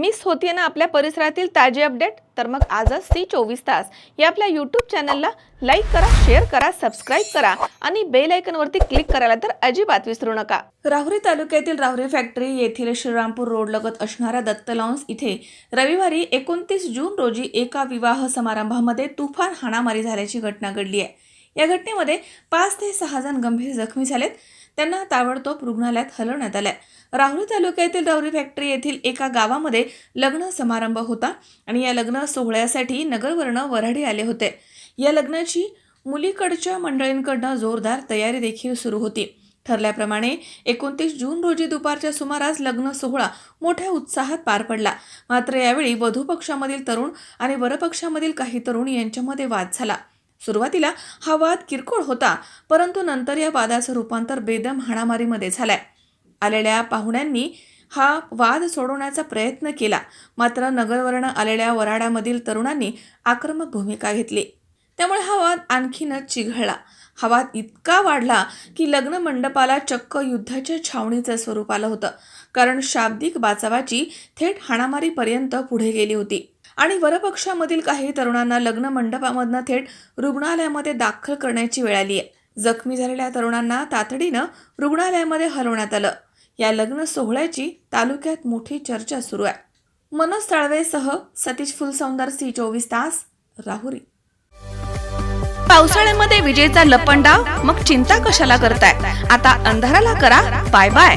Miss होतीये ना आपल्या परिसरातील ताजे अपडेट? तर मग आजच सी चोवीस तास. या आपल्या यूट्यूब चॅनलला लाईक करा शेअर करा सबस्क्राईब करा आणि बेल आयकॉनवरती क्लिक करायला तर अजिबात विसरू नका. राहुरी तालुक्यातील राहुरी फॅक्टरी येथील श्रीरामपूर रोड लगत असणाऱ्या दत्त लॉन्स इथे रविवारी एकोणतीस जून रोजी एका विवाह समारंभामध्ये तुफान हाणामारी झाल्याची घटना घडली आहे. या घटनेमध्ये पाच ते सहा जण गंभीर जखमी झालेत. त्यांना ताबडतोब रुग्णालयात हलवण्यात आलंय. राहुरी तालुक्यातील राहुरी फॅक्टरी येथील एका गावामध्ये लग्न समारंभ होता आणि या लग्न सोहळ्यासाठी नगरवर्ण वऱ्हाडी आले होते. या लग्नाची मुलीकडच्या मंडळींकडनं जोरदार तयारी देखील सुरू होती. ठरल्याप्रमाणे एकोणतीस जून रोजी दुपारच्या सुमारास लग्न सोहळा मोठ्या उत्साहात पार पडला. मात्र यावेळी वधू पक्षामधील तरुण आणि वरपक्षामधील काही तरुण यांच्यामध्ये वाद झाला. सुरुवातीला हा वाद किरकोळ होता परंतु नंतर या वादाचं रूपांतर बेदम हाणामारीमध्ये झालाय. आलेल्या पाहुण्यांनी हा वाद सोडवण्याचा प्रयत्न केला मात्र नगरवर्ण आलेल्या वराडामधील तरुणांनी आक्रमक भूमिका घेतली. त्यामुळे हा वाद आणखीनच चिघळला. हा वाद इतका वाढला की लग्न मंडपाला चक्क युद्धाच्या छावणीचं स्वरूप आलं होतं कारण शाब्दिक बाचावाची थेट हाणामारीपर्यंत पुढे गेली होती. आणि वरपक्षामधील काही तरुणांना लग्न मंडपामधनं थेट रुग्णालयामध्ये दाखल करण्याची वेळ आली आहे जखमी झालेल्या तरुणांना तातडीनं रुग्णालयामध्ये हलवण्यात आलं. या लग्न सोहळ्याची तालुक्यात मोठी चर्चा सुरू आहे. मनोज ताळवेसह सतीश फुलसौंदर सी चोवीस तास राहुरी. पावसाळ्यामध्ये विजेचा लपंडाव? मग चिंता कशाला करताय? आता अंधाराला करा बाय बाय